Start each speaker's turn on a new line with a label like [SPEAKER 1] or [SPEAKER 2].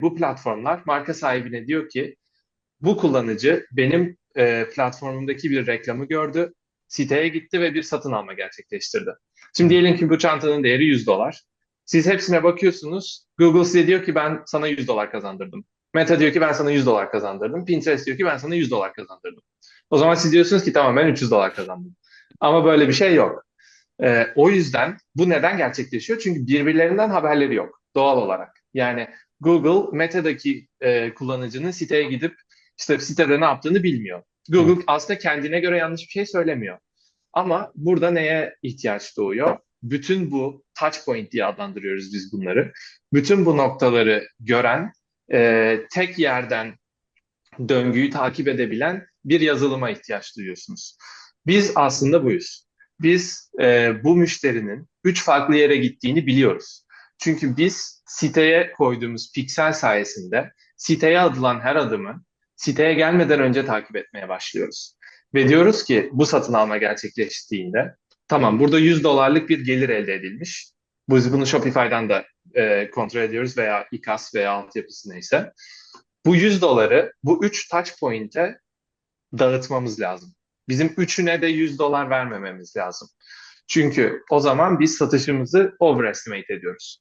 [SPEAKER 1] Bu platformlar marka sahibine diyor ki bu kullanıcı benim e, platformumdaki bir reklamı gördü, siteye gitti ve bir satın alma gerçekleştirdi. Şimdi diyelim ki bu çantanın değeri 100 dolar. Siz hepsine bakıyorsunuz. Google size diyor ki ben sana 100 dolar kazandırdım. Meta diyor ki ben sana 100 dolar kazandırdım. Pinterest diyor ki ben sana 100 dolar kazandırdım. O zaman siz diyorsunuz ki tamam ben 300 dolar kazandım. Ama böyle bir şey yok. Ee, o yüzden bu neden gerçekleşiyor? Çünkü birbirlerinden haberleri yok doğal olarak. Yani Google Meta'daki e, kullanıcının siteye gidip işte sitede ne yaptığını bilmiyor. Google aslında kendine göre yanlış bir şey söylemiyor. Ama burada neye ihtiyaç doğuyor? Bütün bu touch point diye adlandırıyoruz biz bunları. Bütün bu noktaları gören, e, tek yerden döngüyü takip edebilen bir yazılıma ihtiyaç duyuyorsunuz. Biz aslında buyuz. Biz e, bu müşterinin üç farklı yere gittiğini biliyoruz. Çünkü biz siteye koyduğumuz piksel sayesinde siteye adılan her adımı siteye gelmeden önce takip etmeye başlıyoruz. Ve diyoruz ki bu satın alma gerçekleştiğinde tamam burada 100 dolarlık bir gelir elde edilmiş. Biz bunu Shopify'dan da e, kontrol ediyoruz veya İKAS veya altyapısı neyse. Bu 100 doları bu 3 touch point'e dağıtmamız lazım. Bizim üçüne de 100 dolar vermememiz lazım. Çünkü o zaman biz satışımızı overestimate ediyoruz.